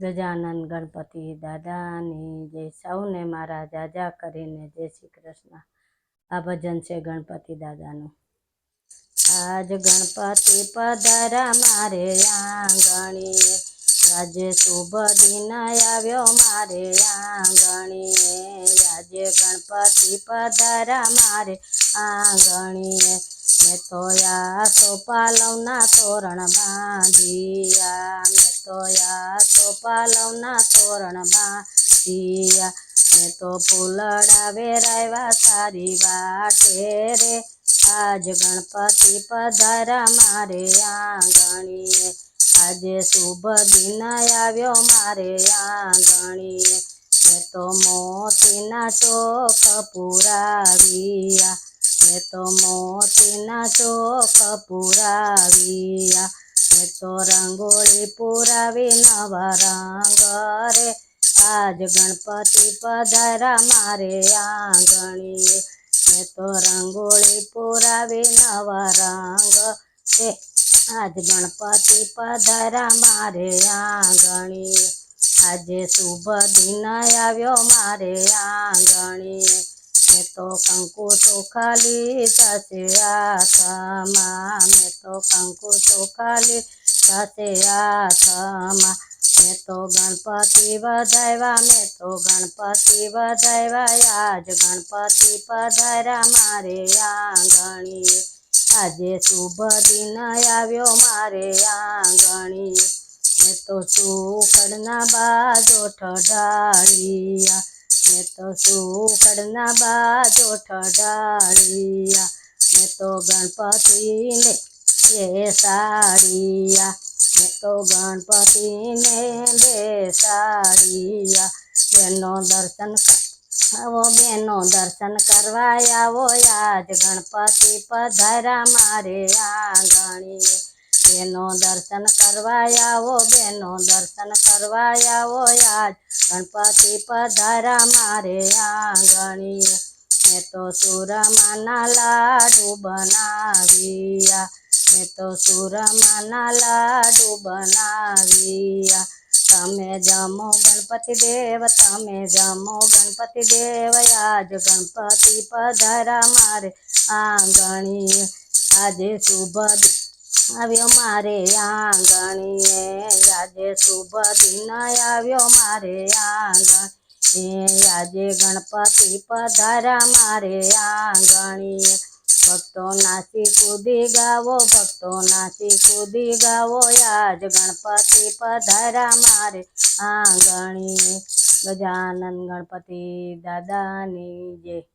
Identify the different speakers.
Speaker 1: ગજાનંદ ગણપતિ દાદાની જય સૌને મારા જાજા કરીને જય શ્રી કૃષ્ણ. આ ભજન છે ગણપતિ દાદાનું. આજ ગણપતિ પધારા મારે આંગણીએ. આજે શુભ દિન આવ્યો મારે આંગણીએ. આજે ગણપતિ પધારા મારે આંગણીએ. મેં તો યાસો પાલવના તોરણ બાંધ્યા. પાલવના તોરણમાં બાંધિયા મેં તો ફૂલડા વેરાવ્યા સારી વાટે રે. આજ ગણપતિ પધારા મારે આંગણીએ. આજે શુભ દિન આવ્યો મારે આંગણીએ. મેં તો મોતીના ચોક પુરાવ્યા. મેં તો મોતીના ચોક પુરાવ્યા. તો રંગોળી પુરાવી નવા રંગ રે. આજ ગણપતિ પધારા મારે આંગણી મેં તો રંગોળી પુરાવી નવા રંગ રે. આજ ગણપતિ પધારા મારે આંગણી આજે શુભ દિન આવ્યો મારે આંગણીએ. મેં તો કંકુ ચોખાલી થશે હાથમાં મેં તો કંકુ ચોખાલી થશે હાથમાં. મેં તો ગણપતિ વધાવ્યા મેં તો ગણપતિ વધાવ્યા આજ ગણપતિ પધાર્યા મારે આંગણીએ. આજે શુભ દિન આવ્યો મારે આંગણીએ. મેં તો સુખડના બાજો ઠઢાળિયા મેં તો સુખડના બાજો ઠઢાળિયા મેં તો ગણપતિને બેસાડિયા મેં તો ગણપતિને બેસાડિયા બેનો દર્શન આવો બેનો દર્શન કરવા આવો. આજ ગણપતિ પધારા મારે આંગણીએ. બેનો દર્શન કરવા આવો, બેનો દર્શન કરવા આવો આજ. ગણપતિ પધારા મારે આંગણી મેં તો સુરમાના લાડુ બનાવ્યા. મેં તો સુરમાના લાડુ બનાવ્યા. તમે જમો ગણપતિ દેવ, તમે જમો ગણપતિ દેવ. આજ ગણપતિ પધારા મારે આંગણી આજે શુભ આવ્યો મારે આંગણીએ. આજે શુભ દિન આવ્યો મારે આંગણીએ. આજે ગણપતિ પધારા મારે આંગણીએ. ભક્તો નાસી કૂદી ગાવો, ભક્તો નાસી કૂદી ગાવો. આજ ગણપતિ પધારા મારે આંગણીએ. ગજાનંદ ગણપતિ દાદાની જય.